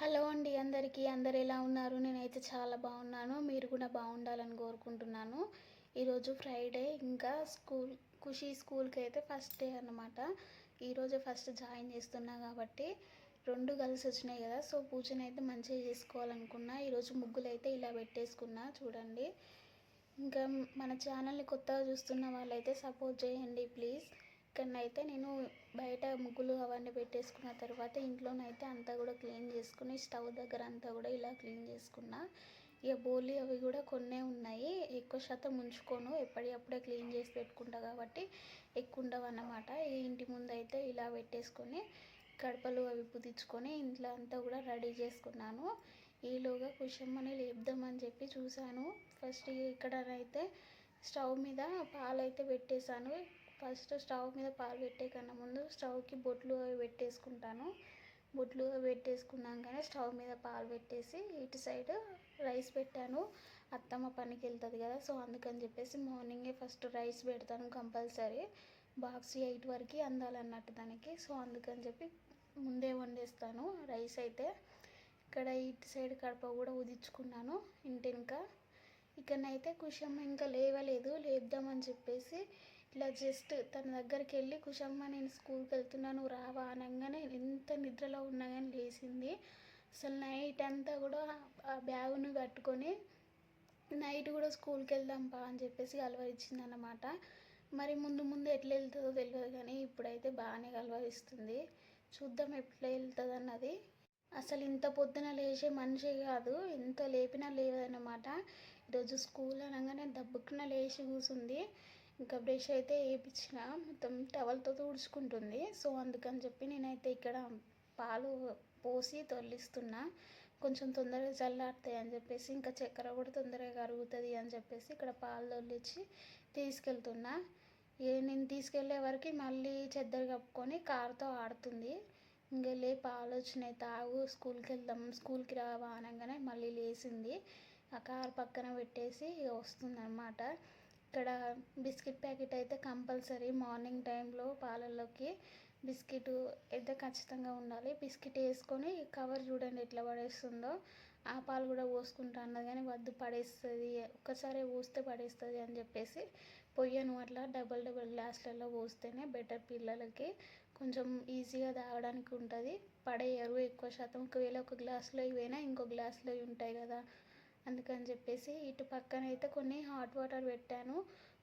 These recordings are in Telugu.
హలో అండి అందరికీ అందరు ఎలా ఉన్నారు? నేనైతే చాలా బాగున్నాను. మీరు కూడా బాగుండాలని కోరుకుంటున్నాను. ఈరోజు ఫ్రైడే ఇంకా స్కూల్ ఖుషి స్కూల్కి అయితే ఫస్ట్ డే అనమాట ఈరోజు ఫస్ట్ జాయిన్ చేస్తున్నా కాబట్టి రెండు కలిసి వచ్చినాయి కదా సో పూజను అయితే మంచిగా చేసుకోవాలనుకున్నా. ఈరోజు ముగ్గులు అయితే ఇలా పెట్టేసుకున్నా చూడండి. ఇంకా మన ఛానల్ని కొత్తగా చూస్తున్న వాళ్ళైతే సపోర్ట్ చేయండి ప్లీజ్. ఇక్కడనైతే నేను బయట ముగ్గులు అవన్నీ పెట్టేసుకున్న తర్వాత ఇంట్లోనైతే అంతా కూడా క్లీన్ చేసుకుని స్టవ్ దగ్గర అంతా కూడా ఇలా క్లీన్ చేసుకున్నా. ఇక బోలి అవి కూడా కొన్నే ఉన్నాయి. ఎక్కువ శాతం ఉంచుకోను. ఎప్పటికప్పుడే క్లీన్ చేసి పెట్టుకుంటా కాబట్టి ఎక్కువ ఉండవు అన్నమాట ఈ ఇంటి ముందు అయితే ఇలా పెట్టేసుకొని కడపలు అవి పుదించుకొని ఇంట్లో అంతా కూడా రెడీ చేసుకున్నాను. ఈలోగా కుషమ్మని లేపుదామని చెప్పి చూశాను. ఫస్ట్ ఇక్కడ అయితే స్టవ్ మీద పాలు అయితే పెట్టేశాను. ఫస్ట్ స్టవ్ మీద పాలు పెట్టే కన్నా ముందు స్టవ్కి బొట్లు అవి పెట్టేసుకుంటాను. బొట్లు అవి పెట్టేసుకున్నాకనే స్టవ్ మీద పాలు పెట్టేసి ఇటు సైడ్ రైస్ పెట్టాను. అత్తమ్మ పనికి వెళ్తుంది కదా సో అందుకని చెప్పేసి మార్నింగే ఫస్ట్ రైస్ పెడతాను కంపల్సరీ. బాక్స్ ఎయిట్ వరకు అందాలన్నట్టు దానికి సో అందుకని చెప్పి ముందే వండేస్తాను రైస్ అయితే. ఇక్కడ ఇటు సైడ్ కడప కూడా ఉదించుకున్నాను ఇంకా ఇక్కడనైతే కుషమ్మ ఇంకా లేవలేదు లేద్దామని చెప్పేసి ఇట్లా జస్ట్ తన దగ్గరికి వెళ్ళి కుషమ్మ నేను స్కూల్కి వెళ్తున్నాను రావా అనగానే ఎంత నిద్రలో ఉన్నా కానీ లేచింది. అసలు నైట్ అంతా కూడా ఆ బ్యాగును కట్టుకొని నైట్ కూడా స్కూల్కి వెళ్దాం బా అని చెప్పేసి అలవరిచ్చింది అనమాట మరి ముందు ముందు ఎట్లా వెళ్తుందో తెలియదు కానీ ఇప్పుడైతే బాగానే కలవరిస్తుంది. చూద్దాం ఎట్లా వెళ్తుంది అన్నది అసలు ఇంత పొద్దున లేచే మనిషి కాదు ఎంత లేపినా లేదన్నమాట ఈరోజు స్కూల్ అనగానే దబ్బుకున లేచి కూసుంది. ఇంకా బ్రష్ అయితే వేయించిన. మొత్తం టవల్తో తుడుచుకుంటుంది. సో అందుకని చెప్పి నేనైతే ఇక్కడ పాలు పోసి తొలిస్తున్నా. కొంచెం తొందరగా చల్లారుతాయి అని చెప్పేసి ఇంకా చక్కెర కూడా తొందరగా కరుగుతుంది అని చెప్పేసి ఇక్కడ పాలు తొలిచి తీసుకెళ్తున్నా. నేను తీసుకెళ్ళే వరకు మళ్ళీ చెద్దరు కప్పుకొని కారుతో ఆడుతుంది. ఇంకా లేపు ఆలోచన తాగు స్కూల్కి వెళ్దాం స్కూల్కి రావా అనగానే మళ్ళీ లేచింది. ఆ కారు పక్కన పెట్టేసి వస్తుందన్నమాట. ఇక్కడ బిస్కెట్ ప్యాకెట్ అయితే కంపల్సరీ మార్నింగ్ టైంలో పాలల్లోకి బిస్కెట్ అయితే ఖచ్చితంగా ఉండాలి. బిస్కెట్ వేసుకొని కవర్ చూడండి ఎట్లా పడేస్తుందో. ఆ పాలు కూడా పోసుకుంటా అన్నది కానీ వద్దు పడేస్తుంది. ఒక్కసారి పోస్తే పడేస్తుంది అని చెప్పేసి పొయ్యను అట్లా డబల్ డబల్ గ్లాసులలో పోస్తేనే బెటర్ పిల్లలకి కొంచెం ఈజీగా తాగడానికి ఉంటుంది. పడేయరు ఎక్కువ శాతం. ఒకవేళ ఒక గ్లాసులో ఇవైనా ఇంకో గ్లాసులో ఉంటాయి కదా. అందుకని చెప్పేసి ఇటు పక్కన అయితే కొన్ని హాట్ వాటర్ పెట్టాను.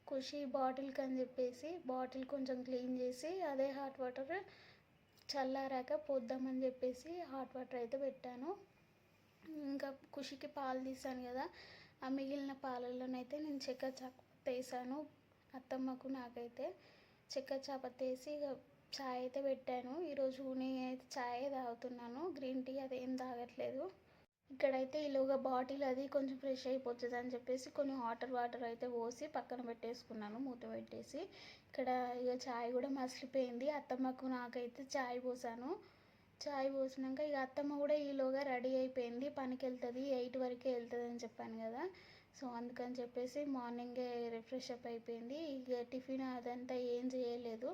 ఖుషి బాటిల్కి అని చెప్పేసి బాటిల్ కొంచెం క్లీన్ చేసి అదే హాట్ వాటర్ చల్లారాక పోద్దామని చెప్పేసి హాట్ వాటర్ అయితే పెట్టాను. ఇంకా ఖుషికి పాలు తీసాను కదా ఆ మిగిలిన పాలల్లోనైతే నేను చెక్క చాపత్త వేసాను అత్తమ్మకు నాకైతే. చెక్క చాపత్త వేసి ఇక చాయ్ అయితే పెట్టాను. ఈరోజు నేనైతే చాయ్ తాగుతున్నాను. గ్రీన్ టీ అదేం తాగట్లేదు. ఇక్కడైతే ఈలోగా బాటిల్ అది కొంచెం ఫ్రెష్ అయిపోతుంది అని చెప్పేసి కొన్ని వాటర్ వాటర్ అయితే పోసి పక్కన పెట్టేసుకున్నాను మూత పెట్టేసి. ఇక్కడ ఇక చాయ్ కూడా మసిలిపోయింది. అత్తమ్మకు నాకైతే చాయ్ పోసాను. చాయ్ పోసినాక ఇక అత్తమ్మ కూడా ఈలోగా రెడీ అయిపోయింది. పనికి వెళ్తుంది ఎయిట్ వరకే వెళ్తుంది అని చెప్పాను కదా. సో అందుకని చెప్పేసి మార్నింగే రిఫ్రెష్ అప్ అయిపోయింది. ఇక టిఫిన్ అదంతా ఏం చేయలేదు.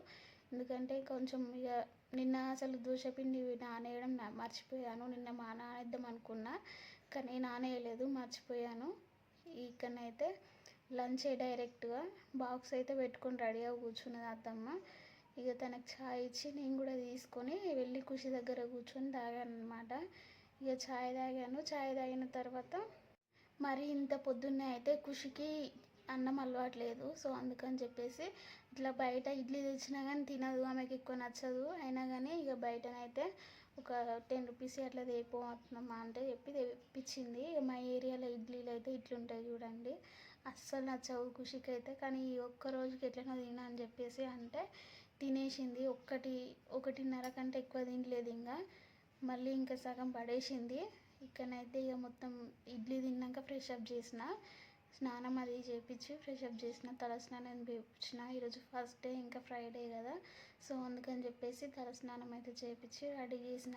ఎందుకంటే కొంచెం ఇక నిన్న అసలు దోశపిండి నానేయడం మర్చిపోయాను. నిన్న మా నానేద్దాం అనుకున్నా కానీ నానేయలేదు మర్చిపోయాను. ఇక్కడనైతే లంచ్ డైరెక్ట్గా బాక్స్ అయితే పెట్టుకొని రెడీగా కూర్చున్నది అత్తమ్మ. ఇక తనకు ఛాయ్ ఇచ్చి నేను కూడా తీసుకొని వెళ్ళి ఖుషి దగ్గర కూర్చొని తాగాను అనమాట ఇక ఛాయ్ తాగాను. ఛాయ్ తాగిన తర్వాత మరి ఇంత పొద్దున్నే అయితే ఖుషికి అన్నం అలవాట్లేదు. సో అందుకని చెప్పేసి ఇట్లా బయట ఇడ్లీ తెచ్చినా కానీ తినదు. ఆమెకి ఎక్కువ నచ్చదు. అయినా కానీ ఇక బయటనైతే ఒక టెన్ రూపీస్ అట్లా తెపోతున్నామా అంటే చెప్పి తెప్పించింది. మా ఏరియాలో ఇడ్లీలు అయితే ఇట్లుంటాయి చూడండి. అస్సలు నచ్చవు ఖుషికి అయితే కానీ ఈ ఒక్క రోజుకి ఎట్లనో తినా అని చెప్పేసి అంటే తినేసింది. ఒక్కటి ఒకటిన్నర కంటే ఎక్కువ తినలేదు ఇంకా. మళ్ళీ ఇంకా సగం పడేసింది. ఇక్కడనైతే ఇక మొత్తం ఇడ్లీ తిన్నాక ఫ్రెష్ అప్ చేసిన. స్నానం అది చేయించి ఫ్రెష్ అప్ చేసిన తలస్నానం చేయించిన ఈరోజు ఫస్ట్ డే ఇంకా ఫ్రైడే కదా. సో అందుకని చెప్పేసి తలస్నానం అయితే చేయించి రెడీ చేసిన.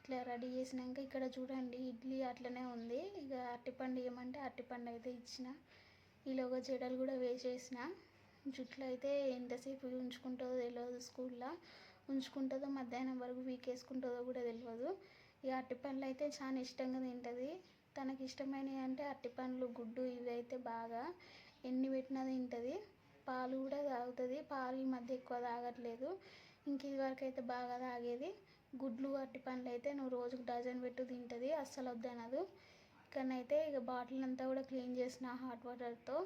ఇట్లా రెడీ చేసినాక ఇక్కడ చూడండి ఇడ్లీ అట్లనే ఉంది. ఇక అరటిపండు ఇవ్వమంటే అరటిపండు అయితే ఇచ్చిన. ఈలోగా జడలు కూడా వేసేసిన. జుట్లు అయితే ఎంతసేపు ఉంచుకుంటుందో తెలియదు స్కూల్లో. ఉంచుకుంటుందో మధ్యాహ్నం వరకు వీకేసుకుంటుందో కూడా తెలియదు ఈ అరటి పండ్లు అయితే చాలా ఇష్టంగా తింటుంది. తనకి ఇష్టమైనవి అంటే అట్టి పండ్లు గుడ్డు ఇవి అయితే బాగా ఎన్ని పెట్టినా తింటుంది. పాలు కూడా తాగుతుంది. పాలు ఈ మధ్య ఎక్కువ తాగట్లేదు. ఇంక ఇదివరకు అయితే బాగా తాగేది. గుడ్లు అరటి పండ్లు అయితే నువ్వు రోజుకు డజన్ పెట్టు తింటుంది. అస్సలు వద్దనదు. ఇక్కడనైతే ఇక బాటిల్ అంతా కూడా క్లీన్ చేసిన హాట్ వాటర్తో.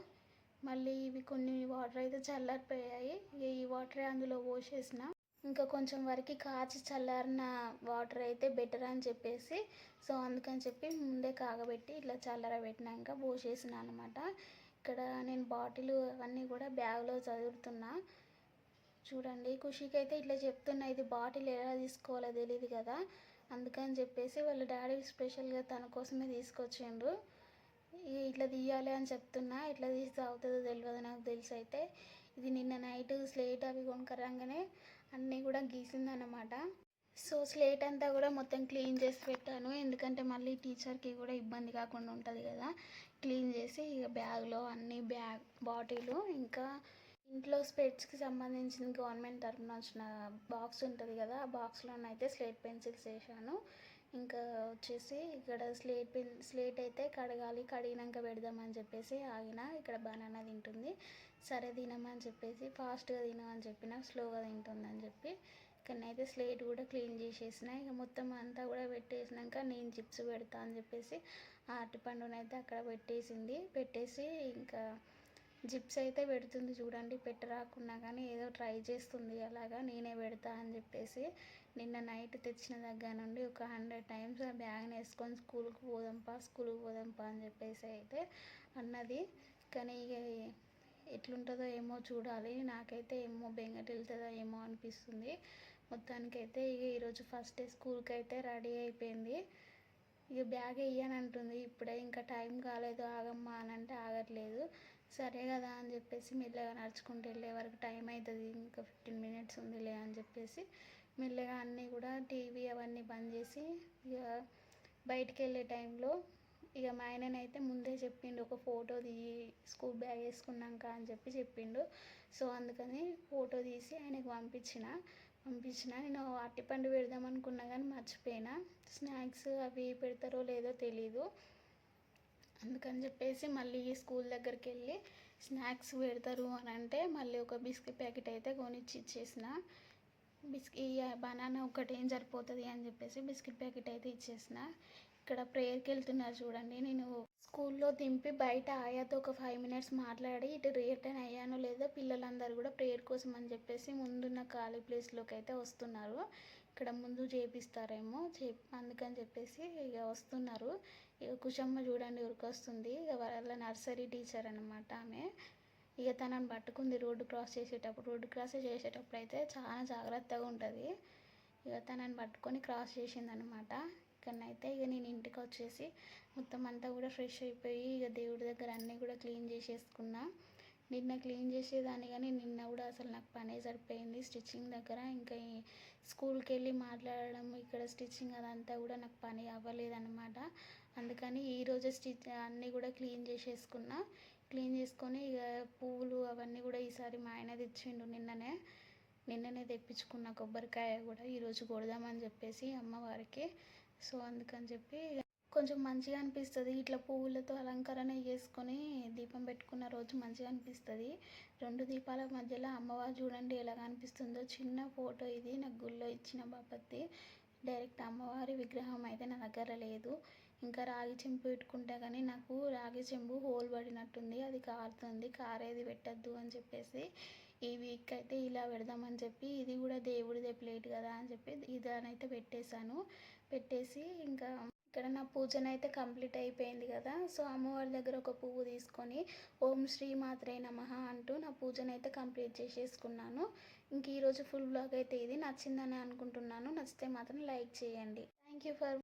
మళ్ళీ ఇవి కొన్ని వాటర్ అయితే చల్లారిపోయాయి. ఇక ఈ వాటరే అందులో పోసేసిన. ఇంకా కొంచెం వరకు కాచి చల్లారిన వాటర్ అయితే బెటర్ అని చెప్పేసి సో అందుకని చెప్పి ముందే కాగబెట్టి ఇట్లా చల్లారబెట్టినాక పోసేసిన అనమాట ఇక్కడ నేను బాటిల్ అవన్నీ కూడా బ్యాగ్లో చదువుతున్నా. చూడండి ఖుషికి అయితే ఇట్లా చెప్తున్నా ఇది బాటిల్ ఎలా తీసుకోవాలో తెలియదు కదా. అందుకని చెప్పేసి వాళ్ళ డాడీ స్పెషల్గా తన కోసమే తీసుకొచ్చిండ్రు. ఇట్లా తీయాలి అని చెప్తున్నా ఎట్లా తీస్తే అవుతుందో తెలియదు నాకు తెలిసి అయితే ఇది నిన్న నైట్ స్లేట్ అవి కొనుక్కరంగానే అన్నీ కూడా గీసిందనమాట సో స్లేట్ అంతా కూడా మొత్తం క్లీన్ చేసి పెట్టాను. ఎందుకంటే మళ్ళీ టీచర్కి కూడా ఇబ్బంది కాకుండా ఉంటుంది కదా. క్లీన్ చేసి ఇక బ్యాగ్లో అన్ని బ్యాగ్ బాటిల్ ఇంకా ఇంట్లో స్పెట్స్కి సంబంధించిన గవర్నమెంట్ తరఫున వచ్చిన బాక్స్ ఉంటుంది కదా ఆ బాక్స్లోనైతే స్లేట్ పెన్సిల్స్ వేసాను ఇంకా వచ్చేసి ఇక్కడ స్లేట్ పెన్ స్లేట్ అయితే కడగాలి కడిగినాక పెడదామని చెప్పేసి ఆగిన. ఇక్కడ బనానా తింటుంది. సరే తినమని చెప్పేసి ఫాస్ట్గా తినమని చెప్పిన స్లోగా తింటుందని చెప్పి ఇక్కడనైతే స్లేట్ కూడా క్లీన్ చేసేసిన. ఇక మొత్తం అంతా కూడా పెట్టేసినాక నేను చిప్స్ పెడతా అని చెప్పేసి ఆ అరటిపండునైతే అక్కడ పెట్టేసింది. పెట్టేసి ఇంకా జిప్స్ అయితే పెడుతుంది చూడండి పెట్టరాకున్నా కానీ ఏదో ట్రై చేస్తుంది అలాగా నేనే పెడతా అని చెప్పేసి నిన్న నైట్ తెచ్చిన దగ్గర నుండి ఒక హండ్రెడ్ టైమ్స్ ఆ బ్యాగ్ని వేసుకొని స్కూల్కి పోదాంపా స్కూల్కి పోదాంపా అని చెప్పేసి అయితే అన్నది. కానీ ఇక ఎట్లుంటుందో ఏమో చూడాలి. నాకైతే ఏమో బెంగట్ వెళ్తుందో ఏమో అనిపిస్తుంది. మొత్తానికైతే ఇక ఈరోజు ఫస్ట్ డే స్కూల్కి అయితే రెడీ అయిపోయింది. ఇక బ్యాగ్ వేయని అంటుంది ఇప్పుడే ఇంకా టైం కాలేదు. ఆగమ్మా అని అంటే ఆగట్లేదు. సరే కదా అని చెప్పేసి మెల్లగా నడుచుకుంటూ వెళ్ళే వరకు టైం అవుతుంది. ఇంకా ఫిఫ్టీన్ మినిట్స్ ఉందిలే అని చెప్పేసి మెల్లగా అన్నీ కూడా టీవీ అవన్నీ బంద్ చేసి ఇక బయటికి వెళ్ళే టైంలో ఇక మా ఆయననైతే ముందే చెప్పిండు ఒక ఫోటో తీయి స్కూల్ బ్యాగ్ వేసుకున్నాక అని చెప్పి చెప్పిండు. సో అందుకని ఫోటో తీసి ఆయనకు పంపించిన పంపించిన. నేను అరటిపండు పెడదాం అనుకున్నా కానీ మర్చిపోయినా. స్నాక్స్ అవి పెడతారో లేదో తెలీదు. అందుకని చెప్పేసి మళ్ళీ స్కూల్ దగ్గరికి వెళ్ళి స్నాక్స్ పెడతారు అని అంటే మళ్ళీ ఒక బిస్కెట్ ప్యాకెట్ అయితే కొనిచ్చి ఇచ్చేసిన. బిస్కీ బనానా ఒకటి ఏం సరిపోతుంది అని చెప్పేసి బిస్కెట్ ప్యాకెట్ అయితే ఇచ్చేసిన. ఇక్కడ ప్రేయర్కి వెళ్తున్నారు చూడండి. నేను స్కూల్లో దింపి బయట ఆయాతో ఒక ఫైవ్ మినిట్స్ మాట్లాడి ఇటు రిటర్న్ అయ్యానో లేదో పిల్లలందరూ కూడా ప్రేయర్ కోసం అని చెప్పేసి ముందున్న ఖాళీ ప్లేస్లోకి అయితే వస్తున్నారు. ఇక్కడ ముందు చేపిస్తారేమో చే అందుకని చెప్పేసి ఇక వస్తున్నారు. ఇక కుషమ్మ చూడండి ఉరికొస్తుంది. ఇక వాళ్ళ నర్సరీ టీచర్ అనమాట ఆమె. ఇక తనని పట్టుకుంది రోడ్డు క్రాస్ చేసేటప్పుడు రోడ్డు క్రాస్ చేసేటప్పుడు అయితే చాలా జాగ్రత్తగా ఉంటుంది. ఇక తనని పట్టుకొని క్రాస్ చేసిందనమాట ఇక్కడనైతే ఇక నేను ఇంటికి వచ్చేసి మొత్తం అంతా కూడా ఫ్రెష్ అయిపోయి ఇక దేవుడి దగ్గర అన్నీ కూడా క్లీన్ చేసేసుకున్నా. నిన్న క్లీన్ చేసేదాన్ని కానీ నిన్న కూడా అసలు నాకు పనే సరిపోయింది. స్టిచ్చింగ్ దగ్గర ఇంకా స్కూల్కి వెళ్ళి మాట్లాడడం ఇక్కడ స్టిచ్చింగ్ అదంతా కూడా నాకు పని అవ్వలేదన్నమాట. అందుకని ఈరోజే స్టిచ్ అన్నీ కూడా క్లీన్ చేసేసుకున్నా. క్లీన్ చేసుకొని ఇక పువ్వులు అవన్నీ కూడా ఈసారి మా ఆయన తెచ్చిండు నిన్ననే. నిన్ననే తెప్పించుకున్న కొబ్బరికాయ కూడా ఈరోజు కొడదామని చెప్పేసి అమ్మవారికి సో అందుకని చెప్పి కొంచెం మంచిగా అనిపిస్తుంది. ఇట్లా పువ్వులతో అలంకరణ చేసుకొని దీపం పెట్టుకున్న రోజు మంచిగా అనిపిస్తుంది. రెండు దీపాల మధ్యలో అమ్మవారు చూడండి ఎలా అనిపిస్తుందో. చిన్న ఫోటో ఇది. నాకు గుళ్ళో ఇచ్చిన బాపత్తి. డైరెక్ట్ అమ్మవారి విగ్రహం అయితే నా దగ్గర లేదు. ఇంకా రాగి చెంబు పెట్టుకుంటే కానీ నాకు రాగి చెంబు హోల్ పడినట్టుంది అది కారుతుంది కారేది పెట్టద్దు అని చెప్పేసి ఈ వీక్ అయితే ఇలా పెడదామని చెప్పి ఇది కూడా దేవుడిదే ప్లేట్ కదా అని చెప్పి ఇదనైతే పెట్టేశాను. పెట్టేసి ఇంకా ఇక్కడ నా పూజన అయితే కంప్లీట్ అయిపోయింది కదా సో అమ్మవారి దగ్గర ఒక పువ్వు తీసుకొని ఓం శ్రీ మాత్రే నమ అంటూ నా పూజన అయితే కంప్లీట్ చేసేసుకున్నాను. ఇంక ఈరోజు ఫుల్ బ్లాగ్ అయితే ఇది. నచ్చిందని అనుకుంటున్నాను. నచ్చితే మాత్రం లైక్ చేయండి. Thank you for